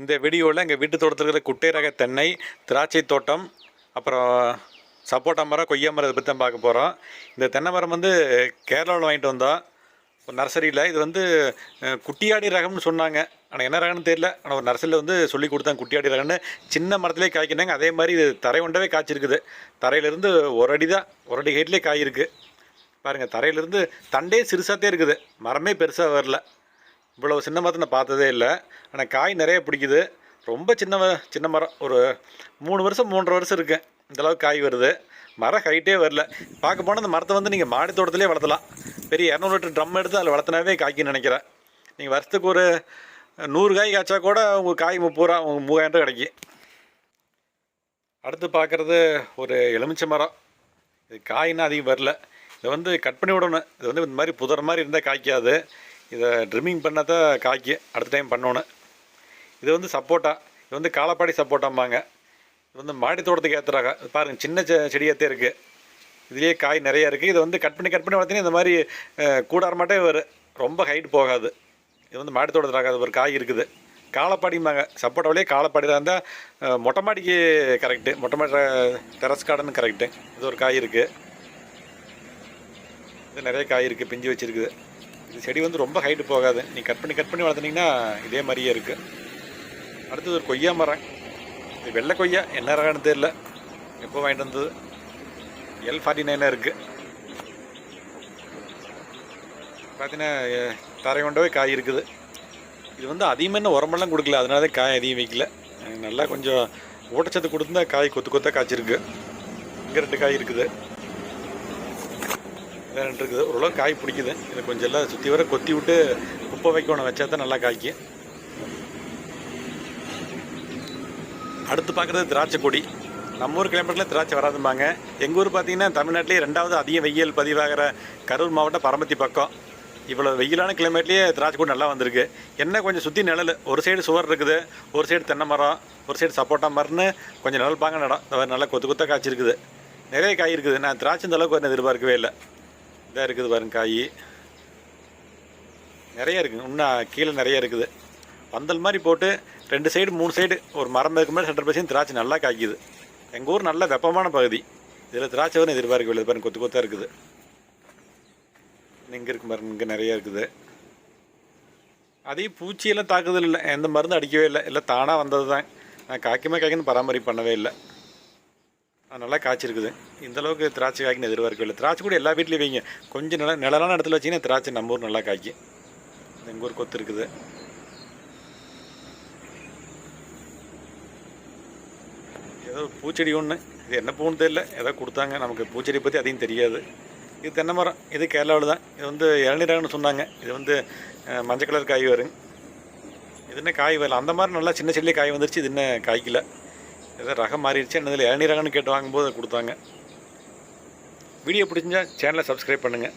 இந்த வீடியோவில் எங்கள் வீட்டு தோட்டத்தில் இருக்கிற குட்டை ரக தென்னை திராட்சை தோட்டம் அப்புறம் சப்போட்டா மரம் கொய்யா மரம் இதை பற்றி தான் பார்க்க போகிறோம் இந்த தென்னை மரம் வந்து கேரளாவில் வாங்கிட்டு வந்தோம் ஒரு நர்சரியில். இது வந்து குட்டியாடி ரகம்னு சொன்னாங்க. ஆனால் என்ன ரகம்னு தெரியல. ஆனால் ஒரு நர்சரியில் வந்து சொல்லி கொடுத்தாங்க குட்டியாடி ரகம்னு. சின்ன மரத்துலேயே காய்க்கினாங்க. அதே மாதிரி இது தரை ஒண்டவே காய்ச்சிருக்குது. தரையிலேருந்து ஒரு அடி தான். ஒரு அடி ஹைட்லேயே காய் இருக்குது பாருங்கள் தரையிலேருந்து தண்டே சிறுசாகத்தே இருக்குது. மரமே பெருசாக வரல. இவ்வளவு சின்ன மரத்தை நான் பார்த்ததே இல்லை. ஆனால் காய் நிறைய பிடிக்குது. ரொம்ப சின்ன சின்ன மரம். ஒரு மூணு வருஷம் மூன்றரை வருஷம் இருக்குது இந்த அளவுக்கு காய் வருது. மரம் ஹைட்டே வரல. பார்க்க போனால் அந்த மரத்தை வந்து நீங்கள் மாடி தோட்டத்திலே வளர்த்தலாம். பெரிய இரநூறு லிட்டர் ட்ரம் எடுத்து அதில் வளர்த்தினாவே காய்க்குன்னு நினைக்கிறேன். நீங்கள் வருஷத்துக்கு ஒரு நூறு காய் காய்ச்சா கூட உங்கள் காய் முப்பது ரூபா உங்கள் மூவாயிரம் ரூபா கிடைக்கும். அடுத்து பார்க்குறது ஒரு எலுமிச்சை மரம். இது காயின்னா அதிகம் வரல. இதை வந்து கட் பண்ணி விடணும். இது வந்து இந்த மாதிரி புதர் மாதிரி இருந்தால் காய்க்காது. இதை ட்ரிம்மிங் பண்ணால் தான் காய்க்கு அடுத்த டைம் பண்ணணும். இது வந்து சப்போட்டா. இது வந்து காலப்பாடி சப்போட்டாம்பாங்க. இது வந்து மாடி தோட்டத்துக்கு ஏற்றுறாங்க பாருங்கள் சின்ன செ செடியாத்தே இருக்குது இதுலேயே காய் நிறைய இருக்குது இதை வந்து கட் பண்ணி கட் பண்ணி வளர்த்தினா இந்த மாதிரி கூடாரமாட்டே மாட்டே வரும் ரொம்ப ஹைட் போகாது. இது வந்து மாடி தோட்டத்தில் ஆகாது. ஒரு காய் இருக்குது. காலப்பாடிம்பாங்க. சப்போட்டாவிலே தான் இருந்தால் மொட்டை மாடிக்கு கரெக்டு மொட்டை மாடி டெரஸ் கார்டன் கரெக்டு இது ஒரு காய் இருக்குது இது நிறைய காய் இருக்குது பிஞ்சு வச்சிருக்குது. இது செடி வந்து ரொம்ப ஹைட்டு போகாது. நீ கட் பண்ணி கட் பண்ணி வளர்த்துனீங்கன்னா இதே மாதிரியே இருக்குது அடுத்தது ஒரு கொய்யா மரம். இது வெள்ளை கொய்யா. என்ன ரகம்னு தெரியல. எப்போ வாங்கிட்டு வந்தது? எல் ஃபார்ட்டி நைனாக இருக்குது பார்த்தீங்கன்னா தரை கொண்டவே காய் இருக்குது. இது வந்து அதிகமாக இன்னும் உரமெல்லாம் கொடுக்கல. அதனால தான் காய் அதிகம் வைக்கல. நல்லா கொஞ்சம் ஊட்டச்சத்து கொடுத்துருந்தா காய் கொத்து கொத்தாக காய்ச்சிருக்கு. இங்கே ரெண்டு காய் இருக்குது. வேறு இருக்குது ஓரளவு காய் பிடிக்குது. இதை கொஞ்சம் எல்லாம் சுற்றி வர கொத்தி விட்டு குப்பை வைக்கணும் வச்சா தான் நல்லா காய்க்கும் அடுத்து பார்க்குறது திராட்சை கொடி. நம்ம ஊர் கிளைமேட்டில் திராட்சை வராதும்பாங்க. எங்கள் ஊர் பார்த்திங்கன்னா தமிழ்நாட்டிலே ரெண்டாவது அதிக வெயில் பதிவாகிற கரூர் மாவட்டம் பரமத்தி பக்கம். இவ்வளோ வெயிலான கிளைமேட்லேயே திராட்சை கொடி நல்லா வந்திருக்கு. என்ன கொஞ்சம் சுற்றி நிழல். ஒரு சைடு சுவர் இருக்குது. ஒரு சைடு தென்னை மரம் ஒரு சைடு சப்போட்டா மரம்னு கொஞ்சம் நிழல் பாங்க. நடம் நல்லா கொத்து கொத்தாக காய்ச்சிருக்குது. நிறைய காய் இருக்குது. நான் திராட்சை இந்த அளவுக்கு எதிர்பார்க்கவே இல்லை. இதாக இருக்குது பாருங்க காய். நிறைய இருக்குது இன்னும் கீழே நிறைய இருக்குது. பந்தல் மாதிரி போட்டு ரெண்டு சைடு மூணு சைடு ஒரு மரம் இருக்கு மாதிரி சென்டர் பசியும் திராட்சை நல்லா காய்க்குது. எங்கள் ஊர் நல்ல வெப்பமான பகுதி. இதில் திராட்சை வந்து எதிர்பார்க்கவில்லை பாருங்க. கொத்து கொத்தாக இருக்குது. இங்கே இருக்கு பாருங்க. இங்கே நிறைய இருக்குது. அதையும் பூச்சியெல்லாம் தாக்குதல் இல்லை. எந்த மருந்து அடிக்கவே இல்லை. இல்லை தானாக வந்தது தான் நான் காய்க்குமே காய்க்குன்னு பராமரிப்பு பண்ணவே இல்லை. நல்லா காய்ச்சிருக்குது. இந்த அளவுக்கு திராட்சை காய்க்குன்னு எதிர்பார்க்கவில்லை திராட்சை கூட எல்லா வீட்லேயும் வைங்க. கொஞ்சம் நில நிழலான இடத்துல வச்சிங்கன்னா திராட்சை நம்ம ஊர் நல்லா காய்க்கும். எங்கள் ஊர் கொத்து இருக்குது. ஏதோ பூச்செடி ஒன்று இது என்ன பூன்னு தெரியல. ஏதோ கொடுத்தாங்க. நமக்கு பூச்செடி பற்றி அதிகம் தெரியாது. இது தென்னை மரம். இது கேரளாவில் தான். இது வந்து இளநீராகனு சொன்னாங்க. இது வந்து மஞ்சள் கலர் காய் வரும். இது என்ன காய் வரல. அந்த மாதிரி நல்லா சின்ன சின்ன காய் வந்துருச்சு. இது என்ன காய்க்கல. ஏதோ ரகம் மாறிடுச்சு என்னதில் இளநீராகனு கேட்டு வாங்கும்போது கொடுத்தாங்க. வீடியோ பிடிச்சிருந்தா சேனலை சப்ஸ்கிரைப் பண்ணுங்கள்